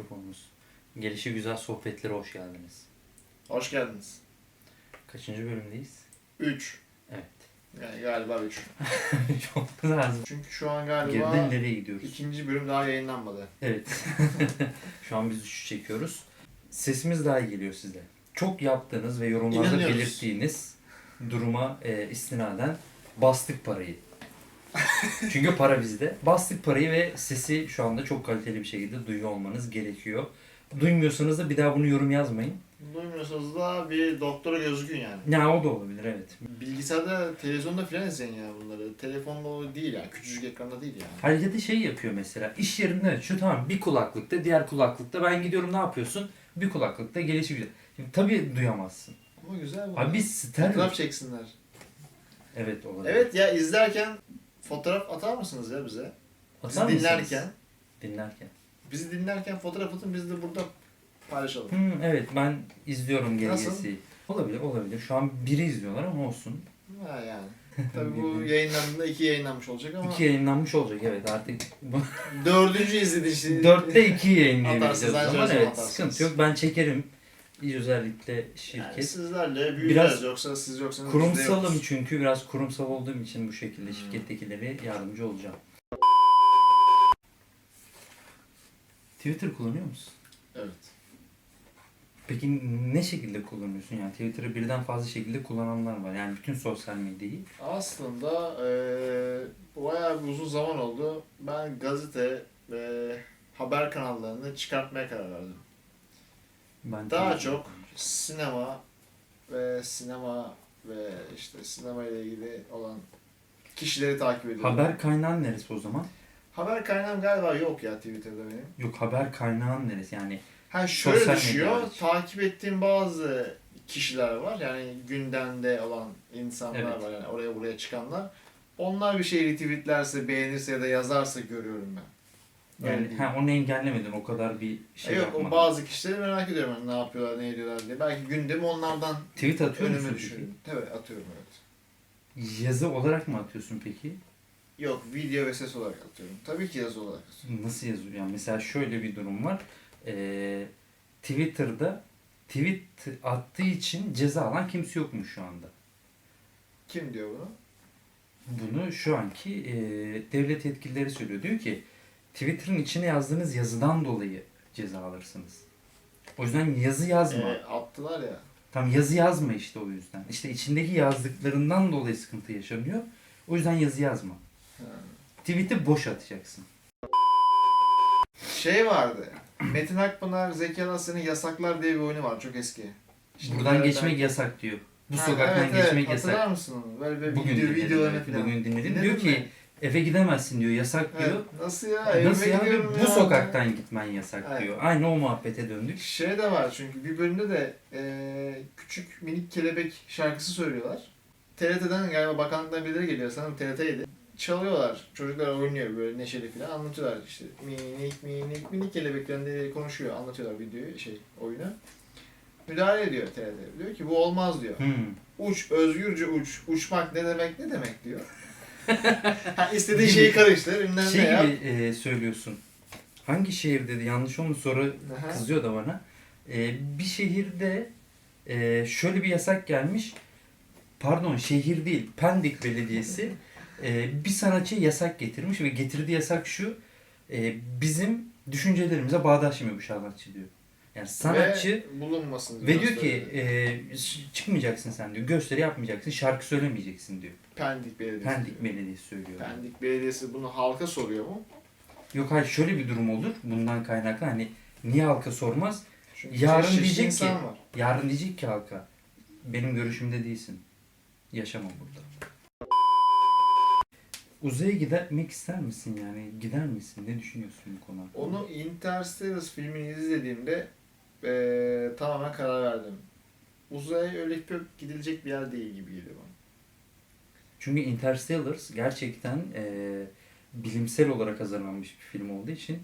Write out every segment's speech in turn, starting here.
mikrofonumuz. Gelişi güzel sohbetlere hoş geldiniz. Hoş geldiniz. Kaçıncı bölümdeyiz? 3. Evet. Yani galiba 3. Çok lazım. Çünkü şu an galiba Geriden nereye gidiyoruz? ikinci bölüm daha yayınlanmadı. Evet. Şu an biz üçü çekiyoruz. Sesimiz daha iyi geliyor size. Çok yaptığınız ve yorumlarda İnanıyoruz. belirttiğiniz duruma e, istinaden bastık parayı. Çünkü para bizde. Bastık parayı ve sesi şu anda çok kaliteli bir şekilde duyuyor olmanız gerekiyor. Duymuyorsanız da bir daha bunu yorum yazmayın. Duymuyorsanız da bir doktora gözükün yani. Ya o da olabilir evet. Bilgisayarda, televizyonda filan izleyin ya bunları. Telefonda o değil ya. Küçücük ekranda değil ya da şey yapıyor mesela iş yerinde şu tamam bir kulaklıkta diğer kulaklıkta ben gidiyorum ne yapıyorsun? Bir kulaklıkta gelişi güzel. Şimdi, tabii duyamazsın. Ama güzel bu. Abi biz stereo. Fotoğraf çeksinler. Evet olabilir. Evet ya izlerken fotoğraf atar mısınız ya bize? Bizi Atar mısınız? dinlerken. Dinlerken. Bizi dinlerken fotoğraf atın biz de burada paylaşalım. Hmm, evet ben izliyorum Nasıl? Olabilir olabilir. Şu an biri izliyorlar ama olsun. Ha yani. Tabii bu yayınlandığında iki yayınlanmış olacak ama İki yayınlanmış olacak evet artık. bu- dördüncü izlediği Dörtte iki yayınlayabileceğiz Atarsınız, o ancak zaman. o zaman Evet atarsınız. sıkıntı yok ben çekerim. Özellikle Yani şirket. sizlerle büyüyeceğiz Biraz yoksa siz yoksanız biz Kurumsalım yokuz. çünkü biraz kurumsal olduğum için bu şekilde Hmm. şirkettekilere yardımcı olacağım. Twitter kullanıyor musun? Evet. Peki ne şekilde kullanıyorsun? Yani Twitter'ı birden fazla şekilde kullananlar var. Yani bütün sosyal medyayı. Aslında eee bayağı bir uzun zaman oldu. Ben gazete ve haber kanallarını çıkartmaya karar verdim. Ben Daha çok sinema ve sinema ve işte sinema ile ilgili olan kişileri takip ediyorum. Haber kaynağın neresi o zaman? Haber kaynağım galiba yok ya Twitter'da benim. Yok haber kaynağın neresi? Yani Ha şöyle Sosyal düşüyor. Takip ettiğim bazı kişiler var. Yani gündemde olan insanlar Evet. var. Yani oraya buraya çıkanlar. Onlar bir şey retweetlerse, beğenirse ya da yazarsa görüyorum ben. Yani ha, onu engellemedin o kadar bir şey yok yapmadın. o bazı kişileri merak ediyorum. Yani ne yapıyorlar, ne ediyorlar diye. Belki gündemi onlardan Tweet atıyor önüme musun peki? Evet atıyorum evet. Yazı olarak mı atıyorsun peki? Yok video ve ses olarak atıyorum. Tabii ki yazı olarak atıyorum. Nasıl yazıyor? Yani mesela şöyle bir durum var. Ee, Twitter'da tweet attığı için ceza alan kimse yokmuş şu anda. Kim diyor bunu? Bunu şu anki e, devlet yetkilileri söylüyor. Diyor ki Twitter'ın içine yazdığınız yazıdan dolayı ceza alırsınız. O yüzden yazı yazma. E, attılar ya. Tam yazı yazma işte o yüzden. İşte içindeki yazdıklarından dolayı sıkıntı yaşanıyor. O yüzden yazı yazma. Ha. Tweet'i boş atacaksın. Şey vardı. Metin Akpınar, Zeki Alasya'nın Yasaklar diye bir oyunu var. Çok eski. İşte Buradan geçmek yasak diyor. Bu Ha, sokaktan evet, geçmek evet. yasak. Hatırlar mısın onu? Böyle bir Bugün video, videolarını falan. bugün dinledim. Dinledin Diyor mi? ki eve gidemezsin diyor yasak diyor. Evet, nasıl ya? Nasıl Evime ya? gidiyorum Bu ya. sokaktan gitmen yasak Evet. diyor. Aynı o muhabbete döndük. Şey de var çünkü bir bölümde de e, küçük minik kelebek şarkısı söylüyorlar. TRT'den galiba bakanlıktan birileri geliyor sanırım TRT'ydi. Çalıyorlar. Çocuklar oynuyor böyle neşeli falan anlatıyorlar işte. Minik minik minik kelebeklerin diye konuşuyor. Anlatıyorlar videoyu şey oyunu. Müdahale ediyor TRT. Diyor ki bu olmaz diyor. Hmm. Uç, özgürce uç. Uçmak ne demek ne demek diyor. Ha, istediğin şeyi karıştır. Bilmem Şey yap. gibi e, söylüyorsun. Hangi şehir dedi yanlış olmuş sonra Aha. kızıyor da bana. E, bir şehirde e, şöyle bir yasak gelmiş. Pardon şehir değil Pendik Belediyesi e, bir sanatçıya yasak getirmiş ve getirdiği yasak şu. e, bizim düşüncelerimize bağdaşmıyor bu sanatçı diyor. Yani sanatçı Ve bulunmasın ve, diyor ki e, çıkmayacaksın sen diyor. Gösteri yapmayacaksın. Şarkı söylemeyeceksin diyor. Pendik Belediyesi. Pendik diyor. Belediyesi söylüyor. Pendik Belediyesi bunu halka soruyor mu? Yok hayır şöyle bir durum olur. Bundan kaynaklı hani niye halka sormaz? Çünkü Yarın diyecek ki- var. Yarın diyecek ki halka benim görüşümde değilsin. Yaşamam burada. Uzaya gitmek ister misin yani? Gider misin? Ne düşünüyorsun bu konu hakkında? Onu Interstellar filmini izlediğimde eee tamamen karar verdim. Uzaya öyle pek gidilecek bir yer değil gibi geliyor bana. Çünkü Interstellar gerçekten e, bilimsel olarak hazırlanmış bir film olduğu için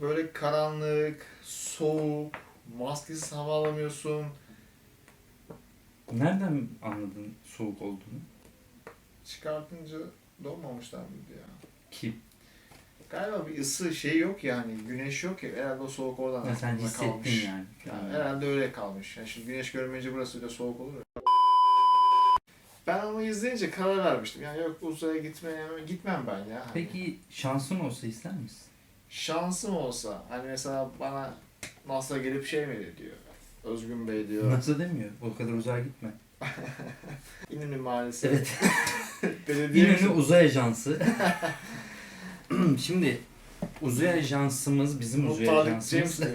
Böyle karanlık, soğuk, maskesiz hava alamıyorsun. nereden anladın soğuk olduğunu? Çıkartınca donmamışlar mıydı ya? Ki Galiba bir ısı şey yok yani. Güneş yok ya. Herhalde o soğuk oradan Ya sen hissettin kalmış. yani. Yani herhalde öyle kalmış. Yani şimdi güneş görmeyince burası da soğuk olur ya. Ben onu izleyince karar vermiştim. Yani yok uzaya gitmeye gitmem ben ya. Hani Peki şansın olsa ister misin? şansım olsa hani mesela bana NASA gelip şey mi diyor. Özgün Bey diyor. Nasıl demiyor? O kadar uzağa gitme. İnönü Mahallesi. Evet. Belediye İnönü Uzay Ajansı. Şimdi uzay ajansımız, bizim uzay Muhtarlık ajansımız James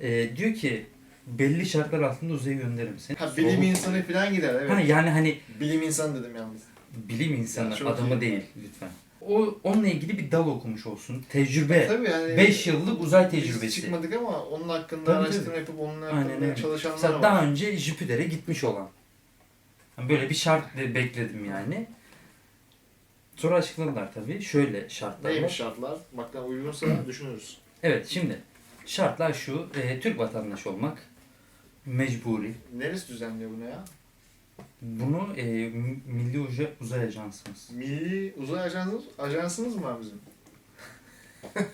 e, diyor ki belli şartlar altında uzaya gönderirim seni. Ha bilim Soğuk- insanı falan gider evet. Ha, yani hani Bilim insanı dedim yalnız. bilim insanı çok adamı iyi. değil lütfen. O onunla ilgili bir dal okumuş olsun. Tecrübe. Tabii yani 5 yıllık uzay biz tecrübesi. çıkmadık ama onun hakkında Tabii, araştırma tabii. yapıp onun Aynen hakkında öyle. çalışanlar Mesela var. daha önce Jüpiter'e gitmiş olan. Yani Böyle bir şart de bekledim yani. Sonra açıkladılar tabii. Şöyle şartlar Neymiş var. şartlar? Baktan uygunsa düşünürüz. Evet şimdi şartlar şu. e, Türk vatandaşı olmak mecburi. Neresi düzenliyor bunu ya? Bunu e, Milli Uzay, Uzay Ajansımız. Milli Uzay Ajansımız, ajansımız mı var bizim?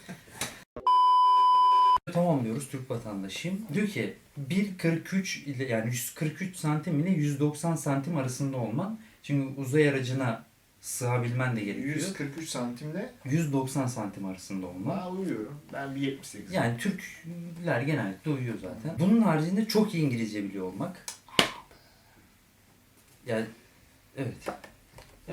Tamam diyoruz Türk vatandaşıyım. Diyor ki 1.43 ile yani 143 santim ile 190 santim arasında olman. Çünkü uzay aracına sığabilmen de gerekiyor. 143 santimle 190 santim arasında olman. ben uyuyorum. Ben 1.78. Yani Türkler genellikle uyuyor zaten. Bunun haricinde çok iyi İngilizce biliyor olmak. Yani evet.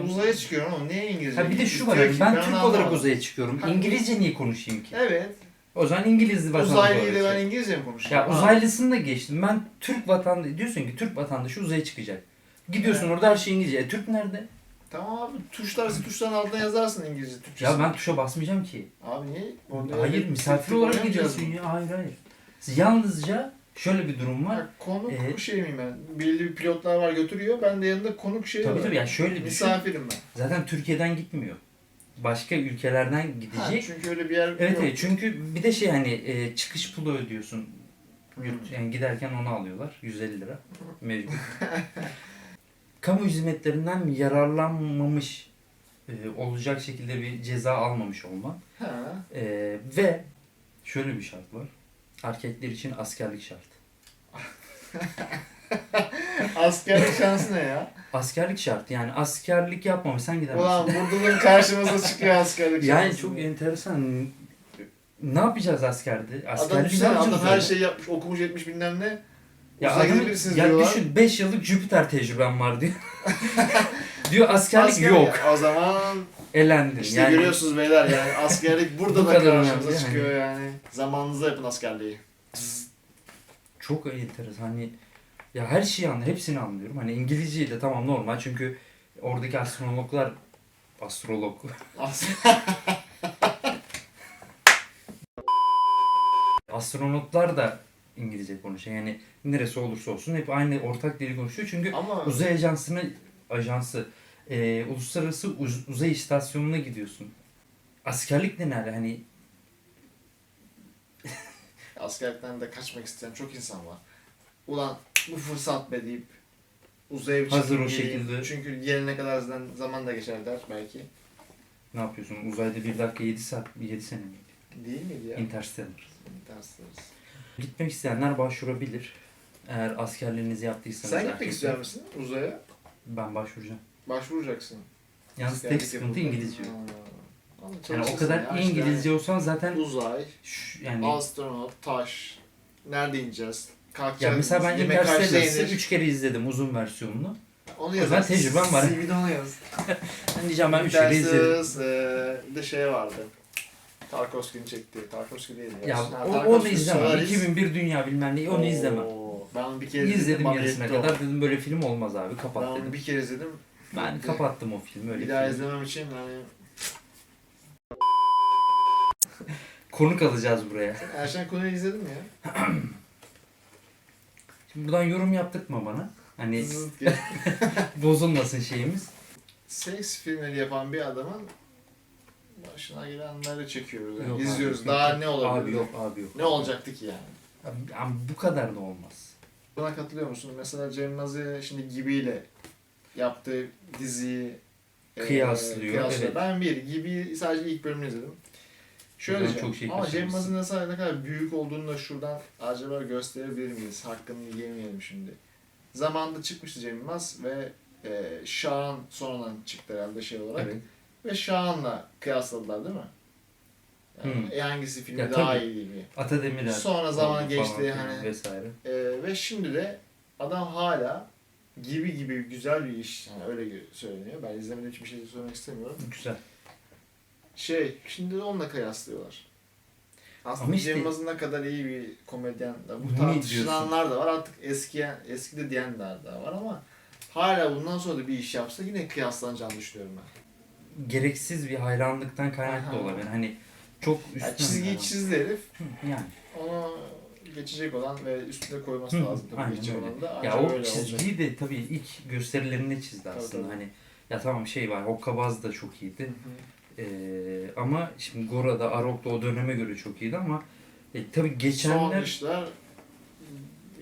Uzaya çıkıyorum ama niye İngilizce? Ha bir de şu var ki, ben Türk anlamadım. olarak uzaya çıkıyorum. Ha, İngilizce niye konuşayım ki? Evet. O zaman İngiliz vatandaşı Uzaylıyla ben. İngilizce mi konuşuyorum? Ya uzaylısını da geçtim. Ben Türk vatandaşı diyorsun ki Türk vatandaşı uzaya çıkacak. Gidiyorsun orada her şey İngilizce. E, Türk nerede? Tamam abi tuşlar tuşların altına yazarsın İngilizce Türkçesi. Ya ben tuşa basmayacağım ki. Abi niye? Orada Hayır misafir olarak gidiyorsun ya. Hayır hayır. Yalnızca şöyle bir durum var. Ha, konuk Ee, şey miyim ben? Belli bir pilotlar var götürüyor. Ben de yanında konuk şey Tabii var. tabii ya şöyle. Misafirim ben. Zaten Türkiye'den gitmiyor. Başka ülkelerden Ha, gidecek. çünkü öyle bir yer Evet yok. evet çünkü bir de şey hani e, çıkış pulu ödüyorsun. Hmm. Yani giderken onu alıyorlar. 150 lira. Mecbur. Kamu hizmetlerinden yararlanmamış e, olacak şekilde bir ceza almamış olman. Ha. E, ve şöyle bir şart var. Erkekler için askerlik şart. Askerlik şansı ne ya? Askerlik şart yani askerlik yapmamışsan gidemezsin. Ulan vurduğun karşımıza çıkıyor askerlik yani şansı. çok enteresan. Ne yapacağız askerde? Adam Askerlik ne düşünsene adam her şeyi yapmış okumuş etmiş bilmem ne. Ya Uzaya adam, gidebilirsiniz ya diyorlar. düşün 5 yıllık Jüpiter tecrübem var diyor. diyor askerlik Asker yok. O zaman Elendin. işte yani görüyorsunuz beyler yani askerlik Bu burada da kadar karşımıza önemli çıkıyor yani. Zamanınızda yapın askerliği. çok enteresan. Hani ya her şeyi anlıyorum. Hepsini anlıyorum. Hani İngilizceyi de tamam normal çünkü oradaki astrologlar astrolog As- astronotlar da İngilizce konuşuyor. Yani neresi olursa olsun hep aynı ortak dili konuşuyor. Çünkü Ama uzay ajansını ajansı e, uluslararası uz- uzay istasyonuna gidiyorsun. Askerlik ne nerede? Hani askerlikten de kaçmak isteyen çok insan var. Ulan bu fırsat be deyip uzaya Hazır o şekilde. Çünkü gelene kadar zaman da geçer der belki. ne yapıyorsun? Uzayda bir dakika 7 saat, 7 sene miydi? Değil miydi ya? Interstellar. İmkansız. Gitmek isteyenler başvurabilir. Eğer askerliğinizi yaptıysanız. Sen gitmek erkekler. ister misin uzaya? Ben başvuracağım. Başvuracaksın. Yalnız tek Askerlik sıkıntı yapıldı. İngilizce. Ama Yani o çalışırsın kadar ya, işte İngilizce olsan zaten Uzay, şu- yani astronot, taş. Nerede ineceğiz? ya Kalkacağız. mesela ben yemek kaçta Interstellar'ı yenir? 3 kere izledim uzun versiyonunu. Onu O yaz. zaman tecrübem var. CV'de onu yaz. Ben diyeceğim ben 3 kere izledim. Interstellar, eee, bir de şey vardı. Tarkovski'nin çektiği. Tarkovski değil ya. Ya Ha, o, onu Tarkovski izlemem. Solaris. 2001 Dünya bilmem ne onu izlemem. Oo, Ben bir kere İzledim bana yarısına yetti o. kadar dedim böyle film olmaz abi kapat Ben onu dedim. bir kere izledim. Ben kapattım o filmi öyle. Bir daha film. izlemem için yani Konuk alacağız buraya. Erşen Kuneri izledin mi ya? Şimdi buradan yorum yaptırtma bana. Hani Zıt bozulmasın şeyimiz. Seks filmleri yapan bir adamın başına gelenleri çekiyoruz. Yani. Yok abi, İzliyoruz. yok, Daha yok. ne olabilir? Abi yok abi yok. Ne olacaktı ki yani? Abi, ama bu kadar da olmaz. Buna katılıyor musun? Mesela Cem Mazi şimdi Gibi'yle yaptığı diziyi e, Kıyaslıyor, evet. Ben bir Gibi sadece ilk bölümünü izledim. Şöyle Buradan çok şey Ama Cem. Yılmaz'ın nasıl ne kadar büyük olduğunu da şuradan acaba gösterebilir miyiz? Hakkını yemeyelim şimdi. Zamanında çıkmıştı Cem Yılmaz ve e, Şahan sonradan çıktı herhalde şey olarak. Evet. Ve Şahan'la kıyasladılar değil mi? Yani Hmm. e, hangisi filmi Ya daha tabii. iyi gibi. Ata Demirer. Sonra zaman geçti hani. Vesaire. E, ve şimdi de adam hala gibi gibi güzel bir iş. Yani öyle söyleniyor. Ben izlemediğim için bir şey söylemek istemiyorum. Güzel. Şey, şimdi de onunla kıyaslıyorlar. Aslında Ama işte- Cem Yılmaz'ın ne kadar iyi bir komedyen de bu tartışılanlar da var artık eskiye eski de diyenler de var ama hala bundan sonra da bir iş yapsa yine kıyaslanacağını düşünüyorum ben. Gereksiz bir hayranlıktan kaynaklı Aha. olabilir. Hani çok üstüne. Yani çizgiyi çizdi herif. Hı, Yani. Onu geçecek olan ve üstüne koyması Hı, lazım tabii geçecek olan da. Ya o çizgiyi olacak. de tabii ilk gösterilerinde çizdi Tabii, aslında. tabii. Hani ya tamam şey var. Hokkabaz da çok iyiydi. Hı hı. Ee, ama şimdi Gora'da, Arok'ta o döneme göre çok iyiydi ama e, tabii Son geçenler işler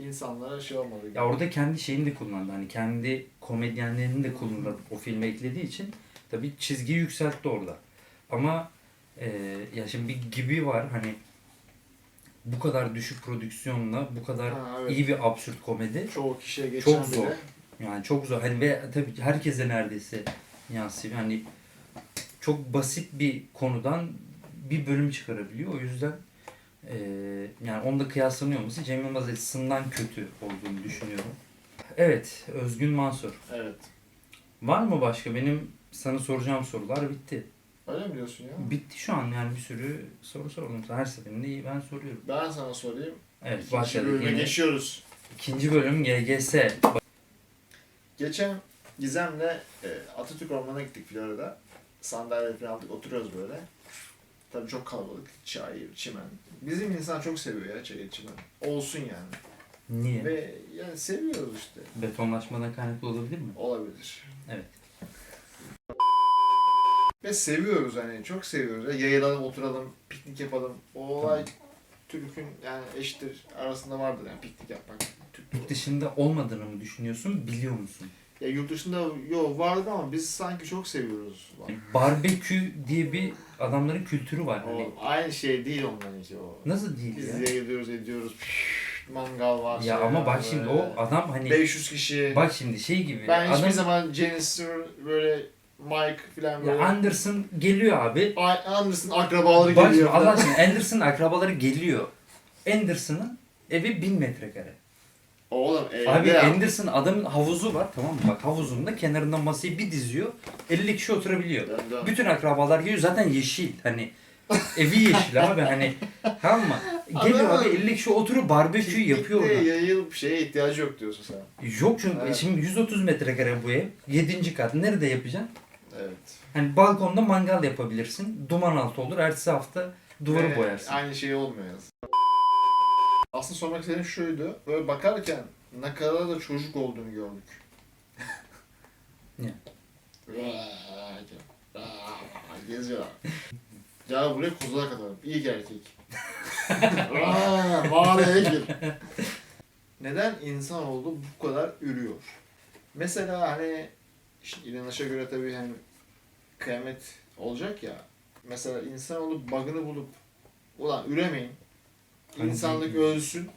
insanlara şey olmadı. gibi. ya orada kendi şeyini de kullandı. Hani kendi komedyenlerini de kullanıp o filme eklediği için tabii çizgiyi yükseltti orada. Ama e, ya şimdi bir gibi var hani bu kadar düşük prodüksiyonla bu kadar Ha, evet. iyi bir absürt komedi Çoğu kişiye geçen Çok zor. bile yani çok zor. Hani ve tabii ki herkese neredeyse yansıyor. Hani çok basit bir konudan bir bölüm çıkarabiliyor. O yüzden e, yani onunla kıyaslanıyor olması Cem Yılmaz açısından kötü olduğunu düşünüyorum. Evet, Özgün Mansur. Evet. Var mı başka? Benim sana soracağım sorular bitti. Öyle mi diyorsun ya? Bitti şu an yani bir sürü soru sordum. Her seferinde iyi ben soruyorum. Ben sana sorayım. Evet, İkinci başladık bölüme yine. geçiyoruz. İkinci bölüm GGS. Geçen Gizem'le e, Atatürk Ormanı'na gittik Florida. Sandalye falan aldık oturuyoruz böyle. Tabii çok kalabalık. Çay, çimen. Bizim insan çok seviyor ya çayı, çimen. Olsun yani. Niye? Ve yani seviyoruz işte. Betonlaşmadan kaynaklı olabilir mi? Olabilir. Evet. Ve seviyoruz hani çok seviyoruz. Ya. Yayılalım, oturalım, piknik yapalım. O olay Türk'ün yani eşittir arasında vardır yani piknik yapmak. Türk Yurt dışında olmadığını mı düşünüyorsun, biliyor musun? Ya yurt dışında yok vardı ama biz sanki çok seviyoruz. Barbekü diye bir adamların kültürü var. Hani O aynı şey değil onlarınki o. nasıl değil Biz ya? yayılıyoruz ediyoruz. mangal var. Ya şey ama var, bak şimdi böyle. o adam hani 500 kişi. bak şimdi şey gibi. ben hiçbir adam, zaman Janice böyle Mike falan ya böyle. Anderson geliyor abi. Ay- Anderson akrabaları Bak geliyor. Allah falan. aşkına Anderson'ın akrabaları geliyor. Anderson'ın evi 1000 metrekare. Oğlum evde Abi ya. Anderson adamın havuzu var tamam mı? Bak havuzunda kenarından masayı bir diziyor. 50 kişi oturabiliyor. Dön, dön. Bütün akrabalar geliyor zaten yeşil hani evi yeşil abi hani tamam mı? Geliyor Ama- abi 50 kişi oturup barbekü yapıyor orada. yayılıp şeye ihtiyacı yok diyorsun sen. Yok çünkü Evet. şimdi 130 metrekare bu ev. 7. kat. Nerede yapacaksın? Evet. Hani balkonda mangal yapabilirsin. Duman altı olur. Ertesi hafta duvarı Ve boyarsın. Aynı şey olmuyor. Aslında sormak istediğim şuydu. Böyle bakarken ne kadar da çocuk olduğunu gördük. Ne? Geziyorlar. Ya buraya kuzular katalım. İyi ki erkek. Mağaraya gir. Neden insanoğlu bu kadar ürüyor? Mesela hani işte inanışa göre tabii hani kıyamet olacak ya. Mesela insanoğlu bug'ını bulup ulan üremeyin. Hani İnsanlık ölsün.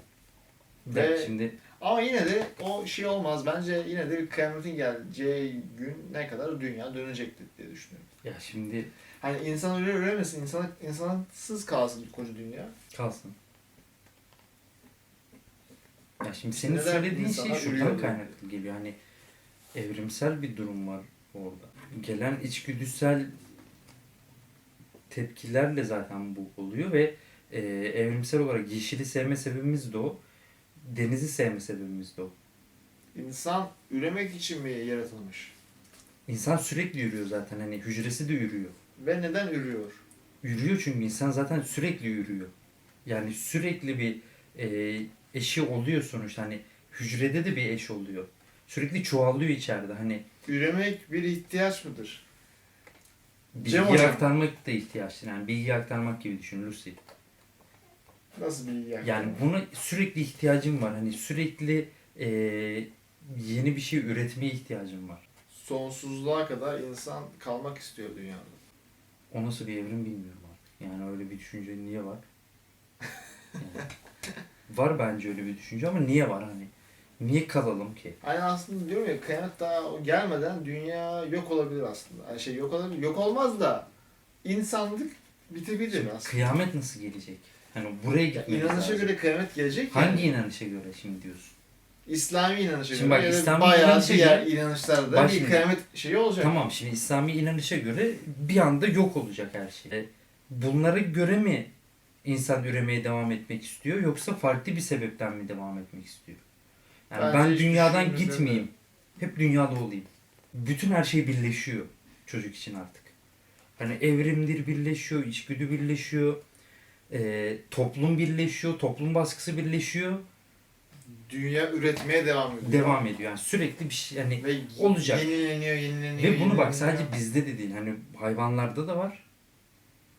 Ve- şimdi Ama yine de o şey olmaz. Bence yine de bir kıyametin geleceği gün ne kadar dünya dönecektir diye düşünüyorum. ya şimdi Hani insan öyle üremesin, insan, insansız kalsın koca dünya. kalsın. Ya şimdi senin Neden söylediğin şey şuradan kaynaklı geliyor. Hani evrimsel bir durum var orada. Gelen içgüdüsel tepkilerle zaten bu oluyor ve e, evrimsel olarak yeşili sevme sebebimiz de o. Denizi sevme sebebimiz de o. İnsan üremek için mi yaratılmış? İnsan sürekli yürüyor zaten hani hücresi de yürüyor. Ve neden ürüyor? Yürüyor çünkü insan zaten sürekli yürüyor. Yani sürekli bir e, eşi oluyor sonuçta hani hücrede de bir eş oluyor. Sürekli çoğalıyor içeride hani Üremek bir ihtiyaç mıdır? bilgi Cem hocam. aktarmak da ihtiyaçtır. Yani bilgi aktarmak gibi düşün Lucy. Nasıl bir ihtiyaç? Yani buna sürekli ihtiyacım var. Hani sürekli e, yeni bir şey üretmeye ihtiyacım var. Sonsuzluğa kadar insan kalmak istiyor dünyada. O nasıl bir evrim bilmiyorum artık. Yani öyle bir düşünce niye var? Yani, var bence öyle bir düşünce ama niye var hani? Niye kalalım ki? Hani aslında diyorum ya kıyamet daha gelmeden dünya yok olabilir aslında. Yani şey yok olabilir. Yok olmaz da insanlık bitebilir Şimdi aslında. kıyamet nasıl gelecek? Hani buraya Ya gitmemiz İnanışa lazım. göre kıyamet gelecek. Hangi yani. inanışa göre şimdi diyorsun? İslami inanışa Şimdi göre bak, İslami bayağı inanışa diğer göre- inanışlarda Bak bir şimdi. kıyamet şeyi olacak. Tamam şimdi İslami inanışa göre bir anda yok olacak her şey. E, Bunlara göre mi insan üremeye devam etmek istiyor yoksa farklı bir sebepten mi devam etmek istiyor? Yani Bence ben hiç dünyadan düşünmüyorum. gitmeyeyim. Hep dünyada olayım. Bütün her şey birleşiyor çocuk için artık. Hani evrimdir birleşiyor, içgüdü birleşiyor, e, toplum birleşiyor, toplum baskısı birleşiyor, Dünya üretmeye devam ediyor. devam ediyor. Yani sürekli bir şey yani Ve Olacak. yenileniyor, yenileniyor. Ve bunu yenileniyor. bak sadece bizde de değil. Hani hayvanlarda da var.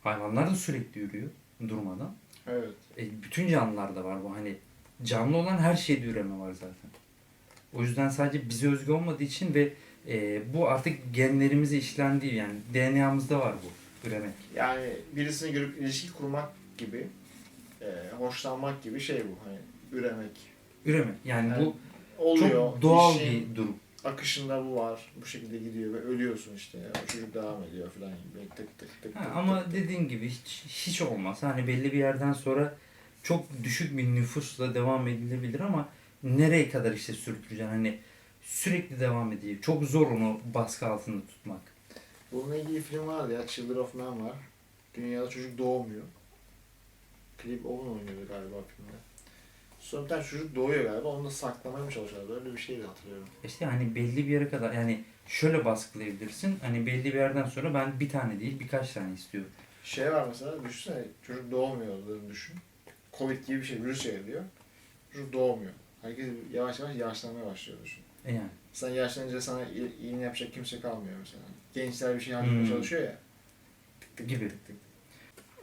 Hayvanlar da sürekli yürüyor durmadan. Evet. E, bütün canlılarda var bu. Hani canlı olan her şeyde üreme var zaten. O yüzden sadece bize özgü olmadığı için ve e, bu artık genlerimize işlendiği yani DNA'mızda var bu üremek. Yani birisini görüp ilişki kurmak gibi, e, hoşlanmak gibi şey bu. Hani üremek. Üremek. Yani Evet. bu Oluyor. çok doğal işin bir durum. akışında bu var. Bu şekilde gidiyor ve ölüyorsun işte. O çocuk devam ediyor falan gibi. Tık tık tık Ha, tık ama tık. dediğin gibi hiç, hiç olmaz. Hani belli bir yerden sonra çok düşük bir nüfusla devam edilebilir ama nereye kadar işte sürükleyeceksin? Hani sürekli devam edecek. Çok zor onu baskı altında tutmak. Bununla ilgili film vardı ya. Children of Men var. Dünyada çocuk doğmuyor. Clip Owen oynuyordu galiba filmde. Sonra bir tane çocuk doğuyor galiba. Onu da saklamaya mı çalışıyorlar? Öyle bir şey de hatırlıyorum. İşte hani belli bir yere kadar yani şöyle baskılayabilirsin. Hani belli bir yerden sonra ben bir tane değil birkaç tane istiyorum. Şey var mesela, düşünsene çocuk doğmuyorlarını düşün. Covid gibi bir şey, virüs yayılıyor. Çocuk doğmuyor. Herkes yavaş yavaş yaşlanmaya başlıyor düşün. E yani. Sen yaşlanınca sana iğne yapacak kimse kalmıyor mesela. Gençler bir şey halletmeye Hmm. çalışıyor ya. Tık tık Gibi. tık tık.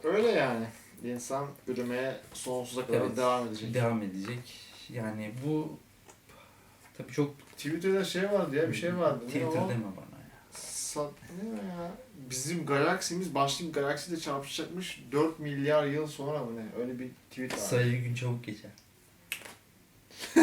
Öyle yani. İnsan üremeye sonsuza kadar Evet. devam edecek. Devam edecek. Yani bu tabii çok Twitter'da şey vardı ya, bir şey vardı. Ne Twitter o? deme bana ya. Sat, ne o ya? Bizim galaksimiz başka bir galaksiyle çarpışacakmış 4 milyar yıl sonra mı ne? Öyle bir tweet var. Sayı gün çabuk geçer.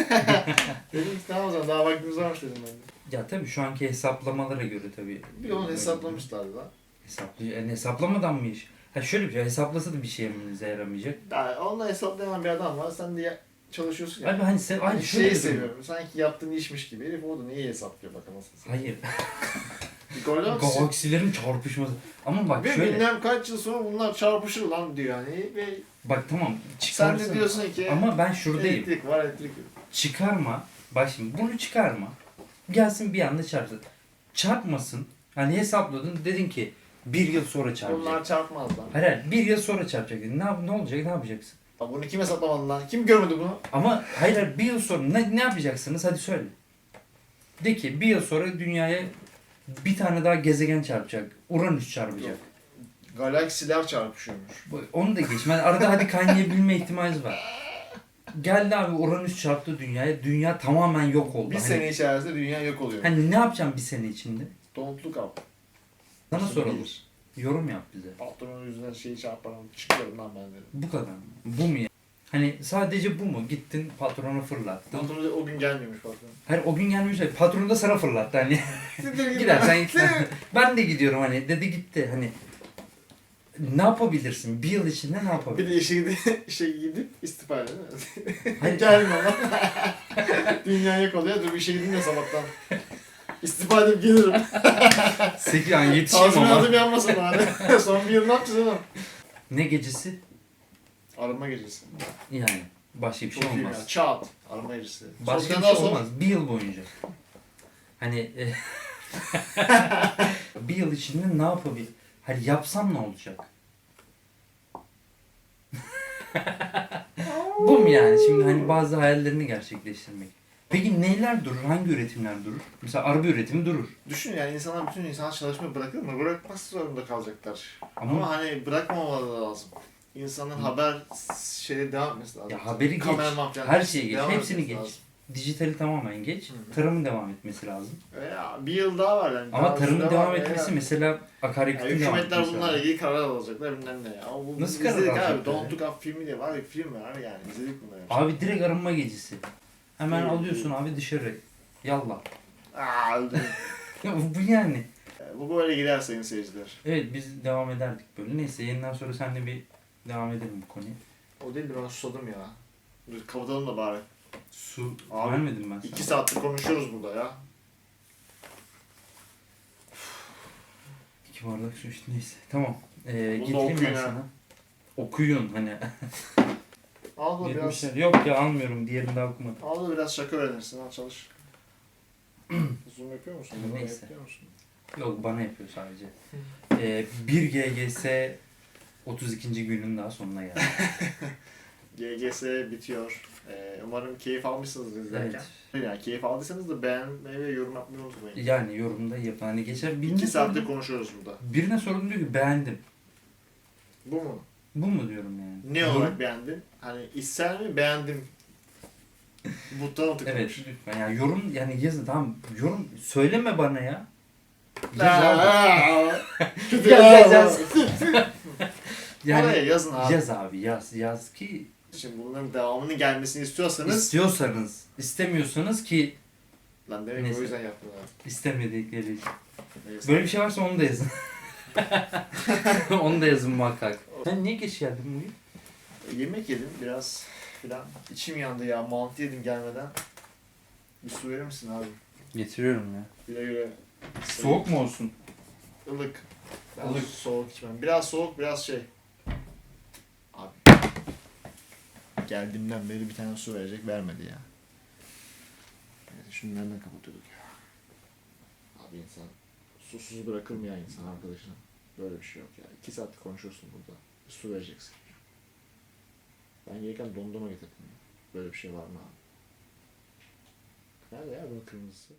Dedim ki tamam o zaman daha vaktimiz varmış dedim ben de. Ya tabii şu anki hesaplamalara göre tabii. Bir onu hesaplamışlardı lan. Hesaplı, yani hesaplamadan mı iş? Ha şöyle bir şey, hesaplasa da bir şeyimize yaramayacak. Yani onunla hesaplayan bir adam var. Sen de ya- çalışıyorsun ya. Abi hani sev, Hani şöyle şeyi bir durum. seviyorum. Sanki yaptığın işmiş gibi. Herif orada neyi hesaplıyor bakalım. Hayır. Galaksi. Galaksilerin çarpışması. Ama bak Ve şöyle. bilmem kaç yıl sonra bunlar çarpışır lan diyor yani. Ve Bak tamam sen çıkarsın. de diyorsun ki Ama ben şuradayım. elektrik var elektrik yok. Çıkarma. Bak şimdi bunu çıkarma. Gelsin bir anda çarpsın. Çarpmasın. Hani hesapladın dedin ki bir yıl sonra çarpacak. Bunlar çarpmaz lan. Hayır, hayır bir yıl sonra çarpacak dedin. Ne, yap- ne olacak ne yapacaksın? Bak bunu kim hesaplamadı lan? Kim görmedi bunu? Ama hayır, hayır bir yıl sonra ne, ne yapacaksınız hadi söyle. De ki bir yıl sonra dünyaya bir tane daha gezegen çarpacak. Uranüs çarpacak. Galaksiler çarpışıyormuş. Onu da geç. Ben arada hadi kaynayabilme ihtimali var. Geldi abi Uranüs çarptı dünyaya. Dünya tamamen yok oldu. Bir Hani- sene içerisinde dünya yok oluyor. Hani ne yapacağım bir sene içinde? Don't look up. Sana Nasıl soralım. bilir? Yorum yap bize. Patronun yüzünden şeyi çarparan çıkıyorum lan ben dedim. Bu kadar mı? Bu mu ya? Hani sadece bu mu? Gittin patrona fırlattın. Patron o gün gelmiyormuş patron. Hayır o gün gelmiş. de Patron da sana fırlattı hani. Gidersen git. ben de gidiyorum hani. Dedi gitti hani. Ne yapabilirsin? Bir yıl içinde ne Bir yapabilirsin? de işe gidip, işe gidip istifa. Hayır. Gelmiyor lan. Dünya yok oluyor. Dur bir işe gideyim de sabahtan. İstifa edip gelirim. 8 an yetişeyim ama. Tazminadım yanmasın bari. Son bir yıl ne yapacağız oğlum? Ne gecesi? Arınma gecesi. Yani başka bir şey Çok iyi ya. olmaz. Çat. Arınma gecesi. Başka bir şey olmaz. Bir yıl boyunca. Hani e, bir yıl içinde ne yapabilir? Hani yapsam ne olacak? Bu mu yani? Şimdi hani bazı hayallerini gerçekleştirmek. Peki neyler durur? Hangi üretimler durur? Mesela araba üretimi durur. Düşün yani insanlar bütün insan çalışmayı bırakır mı? Bırakmaz zorunda kalacaklar. Ama, Ama hani bırakmamaları da lazım. İnsanın haber şeyi devam etmesi lazım. Ya haberi geç. Kameraman falan Her şeyi geç. devam Hepsini etmesi geç. lazım. dijitali tamamen geç. Hı hı. Tarımın devam etmesi lazım. Ya, bir yıl daha var yani. Ama Daha tarımın devam var etmesi ya. mesela Ya, akaryakıtın devam hükümetler etmesi bunlarla lazım. ilgili karar alacaklar bilmem ne ya. Ama bu, Nasıl karar izledik abi. alacaklar Don't ya? Look Up filmi diye var bir film var yani. İzledik bunları. Abi direkt arınma gecesi. Hemen Evet, alıyorsun abi dışarı. Yallah. Aa öldüm. Bu yani. bu böyle gider sayın seyirciler. Evet biz devam ederdik böyle. Neyse yeniden sonra senle bir devam edelim bu konuyu. O değil de ben susadım ya. Dur kapatalım da bari. Su Abi, vermedim ben sana. İki saattir konuşuyoruz burada ya. İki bardak su işte neyse. Tamam. Ee, Bunu da getireyim ben ha. sana. Okuyun hani. Al da biraz, Yetmişler. Yok ya almıyorum. Diğerini daha okumadım. al da biraz şaka öğrenirsin. Al çalış. Zoom yapıyor musun? Bunu Neyse. Yapıyor musun? Yok bana yapıyor sadece. Ee, 1 GGS 32. günün daha sonuna geldi. GGS bitiyor. Ee, umarım keyif almışsınız izlerken. evet. Yani keyif aldıysanız da beğenmeyi ve yorum yapmayı unutmayın. Yani yorumda yapın. Hani geçen birine İki saattir sordum. konuşuyoruz burada. Birine sordum diyor ki beğendim. Bu mu? Bu mu diyorum yani. Ne Yorum- olarak beğendin? Hani içsel mi beğendim? Buttona tıklamış. Evet lütfen yani yorum yani yazın tamam yorum söyleme bana ya. Yaz abi. Yaz, yaz, yaz. Yani, Oraya yazın abi. yaz abi yaz yaz ki Şimdi bunların devamının gelmesini istiyorsanız istiyorsanız istemiyorsanız ki lan demek ki Neyse. o yüzden yaptım abi. istemedikleri için. Neyse. Böyle bir şey varsa onu da yazın. onu da yazın muhakkak. Sen niye geç geldin bugün? E, Yemek yedim biraz filan. İçim yandı ya. Mantı yedim gelmeden. Bir su verir misin abi? Getiriyorum ya. Güle güle. Soğuk mu olsun? Ilık. Ben Ilık. soğuk içmem. Biraz soğuk biraz şey. Abi. Geldiğimden beri bir tane su verecek vermedi ya. Evet, şunu nereden kapatıyorduk ya? Abi insan susuz bırakılmayan insan arkadaşına. Böyle bir şey yok ya. İki saat konuşuyorsun burada. Bir su vereceksin. Ben gelirken dondurma getirdim. Böyle bir şey var mı abi? Nerede ya bunun kırmızısı?